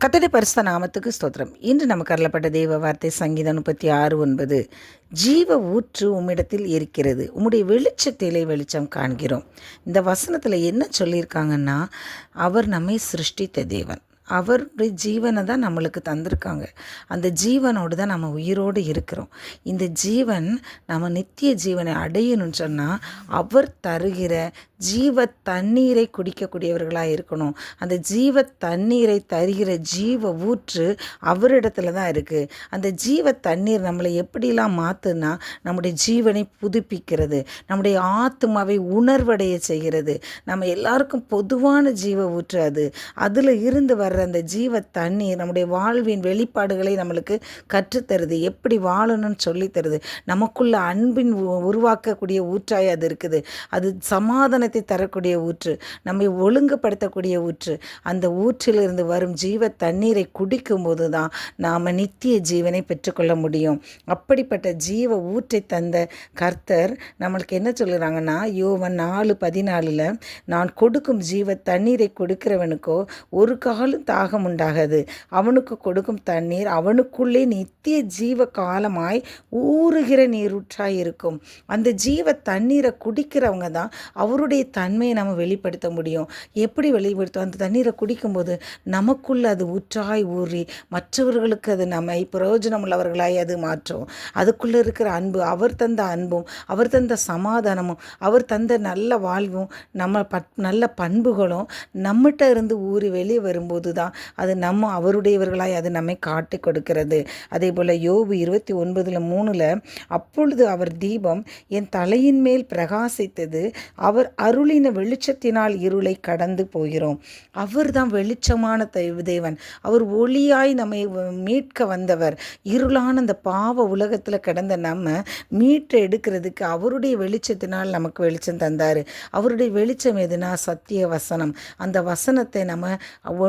கத்தடி பரிசுத்த நாமத்துக்கு ஸ்தோத்திரம். இன்று நமக்கு அருளப்பட்ட தெய்வ வார்த்தை சங்கீதம் முப்பத்தி ஆறு ஒன்பது. ஜீவ ஊற்று உம்மிடத்தில் இருக்கிறது. உம்முடைய வெளிச்சத்திலே வெளிச்சம் காண்கிறோம். இந்த வசனத்தில் என்ன சொல்லியிருக்காங்கன்னா அவர் நம்மை சிருஷ்டித்த தேவன். அவருடைய ஜீவனை தான் நம்மளுக்கு தந்திருக்காங்க. அந்த ஜீவனோடு தான் நம்ம உயிரோடு இருக்கிறோம். இந்த ஜீவன் நம்ம நித்திய ஜீவனை அடையணும்னு சொன்னால் அவர் தருகிற ஜீவ தண்ணீரை குடிக்கக்கூடியவர்களாக இருக்கணும். அந்த ஜீவ தண்ணீரை தருகிற ஜீவ ஊற்று அவரிடத்துல தான் இருக்குது அந்த ஜீவ தண்ணீர் நம்மளை எப்படிலாம் மாற்றுனா நம்முடைய ஜீவனை புதுப்பிக்கிறது நம்முடைய ஆத்மாவை உணர்வடைய செய்கிறது. நம்ம எல்லாருக்கும் பொதுவான ஜீவ ஊற்று அது. அதில் இருந்து வர வெளிப்படுற அந்த ஜீவ தண்ணீர் நம்முடைய வாழ்வின் வெளிப்பாடுகளை நம்மளுக்கு கற்றுத்தருது. எப்படி வாழணும்னு சொல்லித்தருது. நமக்குள்ள அன்பின் உ- உருவாக்கக்கூடிய ஊற்றாய் அது இருக்குது. அது சமாதானத்தை தரக்கூடிய ஊற்று நம்மை ஒழுங்குபடுத்தக்கூடிய ஊற்று. அந்த ஊற்றிலிருந்து வரும் ஜீவ தண்ணீரை குடிக்கும்போது தான் நாம் நித்திய ஜீவனை பெற்றுக்கொள்ள முடியும். அப்படிப்பட்ட ஜீவ ஊற்றை தந்த கர்த்தர் நம்மளுக்கு என்ன சொல்லுறாங்கன்னா யோவன் நாலு பதினாலில் நான் கொடுக்கும் ஜீவ தண்ணீரை கொடுக்கிறவனுக்கோ ஒரு காலம் தாகம் உண்டாகாது. அவனுக்கு கொடுக்கும் தண்ணீர் அவனுக்குள்ளே நித்திய ஜீவ காலமாய் ஊறுகிற நீரூற்றாய் இருக்கும். அந்த ஜீவ தண்ணீரை குடிக்கிறவங்க தான் அவருடைய தன்மையை நம்ம வெளிப்படுத்த முடியும். எப்படி வெளிப்படுத்தும்? அந்த தண்ணீரை குடிக்கும்போது நமக்குள்ள அது ஊற்றாய் ஊறி மற்றவர்களுக்கு அது நம்மை பிரயோஜனம் உள்ளவர்களாய் அது மாற்றும். அதுக்குள்ளே இருக்கிற அன்பு அவர் தந்த அன்பும் அவர் தந்த சமாதானமும் அவர் தந்த நல்ல வாழ்வும் நம்ம பட் நல்ல பண்புகளும் நம்மகிட்ட இருந்து ஊறி வெளியே வரும்போது தான். அது நம்ம அவருடையவர்களாய் அது நம்மை காட்டி கொடுக்கிறது. அதே போல் யோபு இருபத்தி ஒன்பதில் மூணில் அப்பொழுது அவர் தீபம் என் தலையின் மேல் பிரகாசித்தது அவர் அருளின வெளிச்சத்தினால் இருளை கடந்து போகிறோம். அவர் தான் வெளிச்சமான தெய்வ- தேவன். அவர் ஒளியாய் நம்மை மீட்க வந்தவர். இருளான அந்த பாவ உலகத்தில் கிடந்த நம்ம மீட்டு எடுக்கிறதுக்கு அவருடைய வெளிச்சத்தினால் நமக்கு வெளிச்சம் தந்தார். அவருடைய வெளிச்சம் எதுனா சத்திய வசனம். அந்த வசனத்தை நம்ம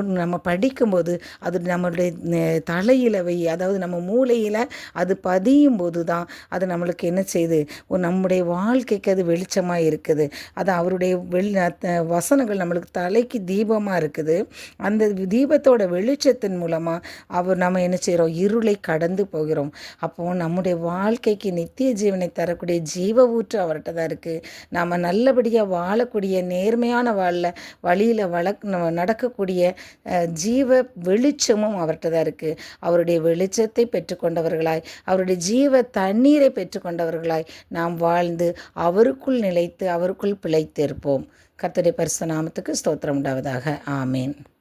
நம்ம நம்ம படிக்கும்போது அது நம்மளுடைய தலையில் வை அதாவது நம்ம மூளையில் அது பதியும் போது தான் அது நம்மளுக்கு என்ன செய்யுது ஒரு நம்முடைய வாழ்க்கைக்கு அது வெளிச்சமாக இருக்குது. அது அவருடைய வெளி வசனங்கள் நம்மளுக்கு தலைக்கு தீபமாக இருக்குது. அந்த தீபத்தோட வெளிச்சத்தின் மூலமாக அவர் நம்ம என்ன செய்கிறோம் இருளை கடந்து போகிறோம். அப்போ நம்முடைய வாழ்க்கைக்கு நித்திய ஜீவனை தரக்கூடிய ஜீவ ஊற்று அவர்கிட்ட தான் இருக்குது நாம் நல்லபடியாக வாழக்கூடிய நேர்மையான வாழ வழியில் வளக் நடக்கக்கூடிய ஜீவ வெளிச்சமும் அவர்கிட்ட தான் இருக்குது அவருடைய வெளிச்சத்தை பெற்றுக்கொண்டவர்களாய் அவருடைய ஜீவ தண்ணீரை பெற்றுக்கொண்டவர்களாய் நாம் வாழ்ந்து அவருக்குள் நிலைத்து அவருக்குள் பிழைத்திருப்போம் கர்த்தருடைய பரிசு நாமத்துக்கு ஸ்தோத்திரம் உண்டாவதாக. ஆமேன்.